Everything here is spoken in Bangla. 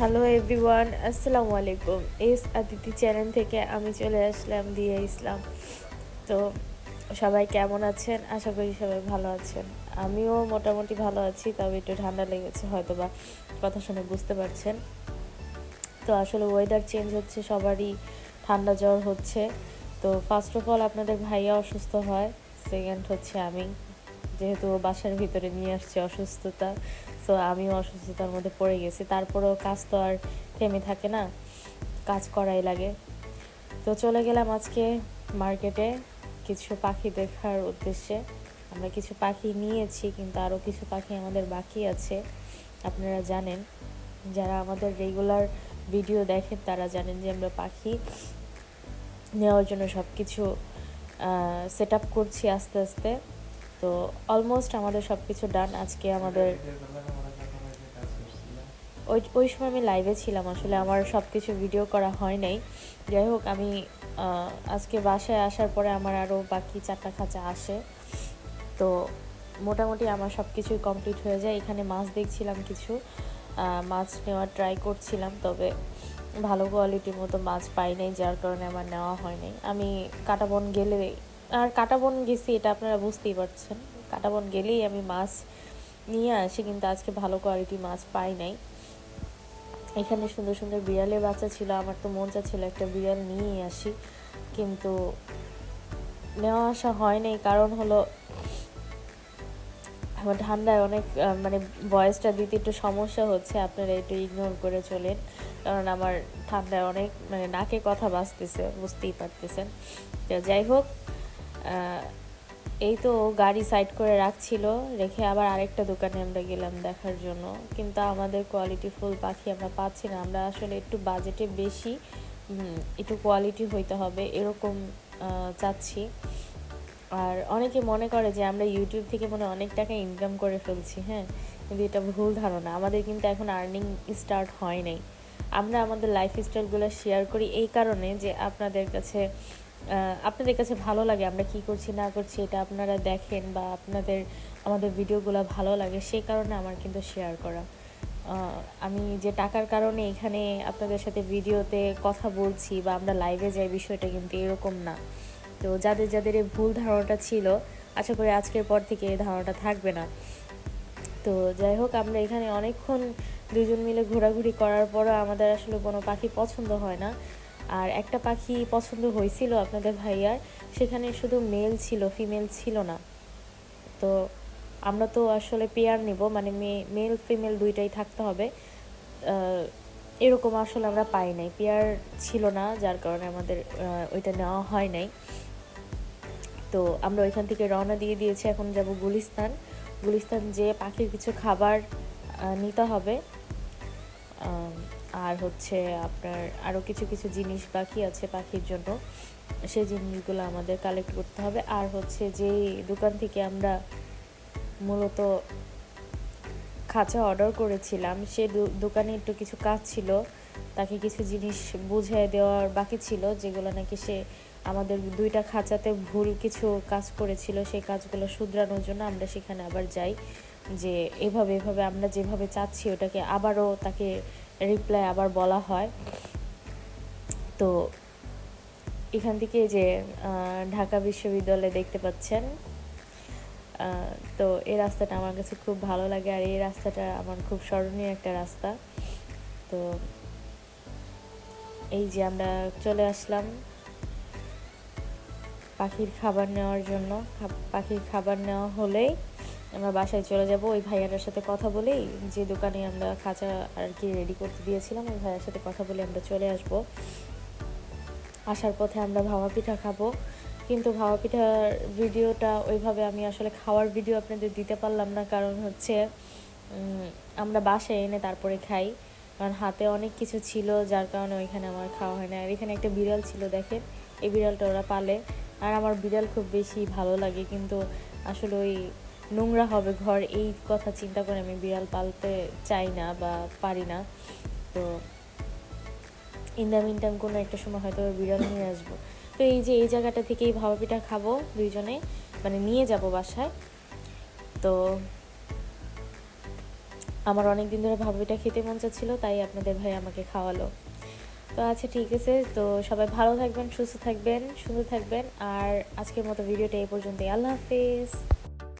হ্যালো এভরিওয়ান, আসসালামু আলাইকুম। এস আদিতি চ্যানেল থেকে আমি চলে আসলাম দিয়া ইসলাম। তো সবাই কেমন আছেন? আশা করি সবাই ভালো আছেন। আমিও মোটামুটি ভালো আছি, তবে একটু ঠান্ডা লেগেছে হয়তো বা কথা শুনে বুঝতে পারছেন। তো আসলে ওয়েদার চেঞ্জ হচ্ছে, সবারই ঠান্ডা জ্বর হচ্ছে। তো ফার্স্ট অফ অল আপনাদের ভাইয়া অসুস্থ হয় সেকেন্ড হচ্ছে আমি। যেহেতু বাসার ভিতরে নিয়ে আসছে অসুস্থতা সো আমিও অসুস্থতার মধ্যে পড়ে গেছি। তারপরেও কাজ তো আর থেমে থাকে না, কাজ করাই লাগে। তো চলে গেলাম আজকে মার্কেটে কিছু পাখি দেখার উদ্দেশ্যে। আমরা কিছু পাখি নিয়েছি, কিন্তু আরও কিছু পাখি আমাদের বাকি আছে, আপনারা জানেন। যারা আমাদের রেগুলার ভিডিও দেখেন, তারা জানেন যে আমরা পাখি নেওয়ার জন্য সব কিছু সেট আপ করছি আস্তে আস্তে। তো অলমোস্ট আমাদের সব কিছু ডান আজকে আমাদের ওই ওই সময় আমি লাইভে ছিলাম, আসলে আমার সব কিছু ভিডিও করা হয় নাই। যাই হোক, আমি আজকে বাসায় আসার পরে আমার আরও বাকি চারটা খাঁচা আসে। তো মোটামুটি আমার সব কিছুই কমপ্লিট হয়ে যায়। এখানে মাছ দেখছিলাম কিছু মাছ নেওয়ার ট্রাই করছিলাম, তবে ভালো কোয়ালিটির মতো মাছ পাই নাই, যার কারণে আমার নেওয়া হয় নাই। আমি কাটাবন গেলে আর কাটাবন গেছি, এটা আপনারা বুঝতেই পারছেন। কাটাবন গেলেই আমি মাছ নিয়ে আসি, কিন্তু আজকে ভালো কোয়ালিটি মাছ পাই নাই। এখানে সুন্দর সুন্দর বিড়ালের বাচ্চা ছিল, আমার তো মন চাচ্ছিল একটা বিড়াল নিয়ে আসি, কিন্তু নেওয়া আসা হয় নাই, কারণ হলো আমার ঠান্ডায় অনেক মানে ভয়েসটা দিতে একটু সমস্যা হচ্ছে, আপনারা একটু ইগনোর করে চলেন, কারণ আমার ঠান্ডায় অনেক মানে নাকে কথা বাঁচতেছে বুঝতেই পারতেছেন। তো যাই হোক এই তো গাড়ি সাইড করে রাখছিল, রেখে আবার আরেকটা দোকানে আমরা গেলাম দেখার জন্য। কিন্তু আমাদের কোয়ালিটি ফুল পাখি আমরা পাচ্ছি না। আমরা আসলে একটু বাজেটে বেশি একটু কোয়ালিটি হইতে হবে এরকম চাচ্ছি। আর অনেকে মনে করে যে আমরা ইউটিউব থেকে মনে অনেক টাকা ইনকাম করে ফেলছি হ্যাঁ? কিন্তু এটা ভুল ধারণা। আমাদের কিন্তু এখন আর্নিং স্টার্ট হয় নাই। আমরা আমাদের লাইফ স্টাইলগুলো শেয়ার করি এই কারণে যে আপনাদের কাছে আপনাদের কাছে ভালো লাগে, আমরা কি করছি, না করছি, এটা আপনারা দেখেন বা আপনাদের, আমাদের ভিডিওগুলো ভালো লাগে সেই কারণে আমার কিন্তু শেয়ার করা। আমি যে টাকার কারণে এখানে আপনাদের সাথে ভিডিওতে কথা বলছি বা আমরা লাইভে যাই, বিষয়টা কিন্তু এরকম না। তো যাদের যাদের এই ভুল ধারণাটা ছিল, আশা করি আজকের পর থেকে এই ধারণাটা থাকবে না। তো যাই হোক, আমরা এখানে অনেকক্ষণ দুজন মিলে ঘোরাঘুরি করার পরও আমাদের আসলে কোনো পাখি পছন্দ হয় না। আর একটা পাখি পছন্দ হয়েছিল আপনাদের ভাইয়ার, সেখানে শুধু মেল ছিল ফিমেল ছিল না। তো আমরা তো আসলে পেয়ার নিব মানে মেল ফিমেল দুইটাই থাকতে হবে। এরকম আসলে আমরা পাই নাই। পেয়ার ছিল না, যার কারণে আমাদের ওইটা নেওয়া হয় নাই। তো আমরা ওইখান থেকে রওনা দিয়ে দিয়েছি, এখন যাব গুলিস্তান। গুলিস্তান যে পাখির কিছু খাবার নিতে হবে। আর হচ্ছে আপনার আরও কিছু কিছু জিনিস বাকি আছে পাখির জন্য। সেই জিনিসগুলো আমাদের কালেক্ট করতে হবে। আর হচ্ছে যে দোকান থেকে আমরা মূলত খাঁচা অর্ডার করেছিলাম, সে দোকানে একটু কিছু কাজ ছিল। তাকে কিছু জিনিস বুঝিয়ে দেওয়ার বাকি ছিল, যেগুলো নাকি সে আমাদের দুইটা খাঁচাতে ভুল কিছু কাজ করেছিল, সেই কাজগুলো শুধরানোর জন্য আমরা সেখানে আবার যাই। যে এভাবে এভাবে আমরা যেভাবে চাচ্ছি, ওটাকে আবারও তাকে রিপ্লাই আবার বলা হয়। তো এখান থেকে যে ঢাকা বিশ্ববিদ্যালয়ে দেখতে পাচ্ছেন তো এই রাস্তাটা আমার কাছে খুব ভালো লাগে আর এই রাস্তাটা আমার খুব স্মরণীয় একটা রাস্তা। তো এই যে আমরা চলে আসলাম পাখির খাবার নেওয়ার জন্য। পাখির খাবার নেওয়া হলেই আমরা বাসায় চলে যাব। ওই ভাইয়াটার সাথে কথা বলেই যে দোকানে আমরা খাঁচা আর কি রেডি করতে দিয়েছিলাম, ওই ভাইয়ার সাথে কথা বলে আমরা চলে আসব। আসার পথে আমরা ভাওয়া পিঠা খাব। কিন্তু ভাওয়া পিঠার ভিডিওটা, ওইভাবে আমি আসলে খাওয়ার ভিডিও আপনাদের দিতে পারলাম না। কারণ হচ্ছে আমরা বাসায় এনে তারপরে খাই। কারণ হাতে অনেক কিছু ছিল, যার কারণে ওইখানে আমার খাওয়া হয় না। আর এখানে একটা বিড়াল ছিল, দেখেন, এই বিড়ালটা ওরা পালে। আর আমার বিড়াল খুব বেশি ভালো লাগে। কিন্তু আসলে ওই নোংরা হবে ঘর, এই কথা চিন্তা করে আমি বিড়াল পালতে চাই না বা পারি না। তো ইন দ্য টাইম কোনো একটা সময় হয়তো বিড়াল নিয়ে আসব। তো এই যে এই জায়গাটা থেকেই ভাপা পিঠা খাব দুইজনে মানে নিয়ে যাব বাসায়। তো আমার অনেক দিন ধরে ভাবিটা খেতে মন চাচ্ছিল, তাই আপনাদের ভাই আমাকে খাওয়ালো। তো আচ্ছা ঠিক আছে, তো সবাই ভালো থাকবেন, সুস্থ থাকবেন, সুন্দর থাকবেন, আর আজকের মতো ভিডিওটা এই পর্যন্তই। আল্লাহ হাফিজ।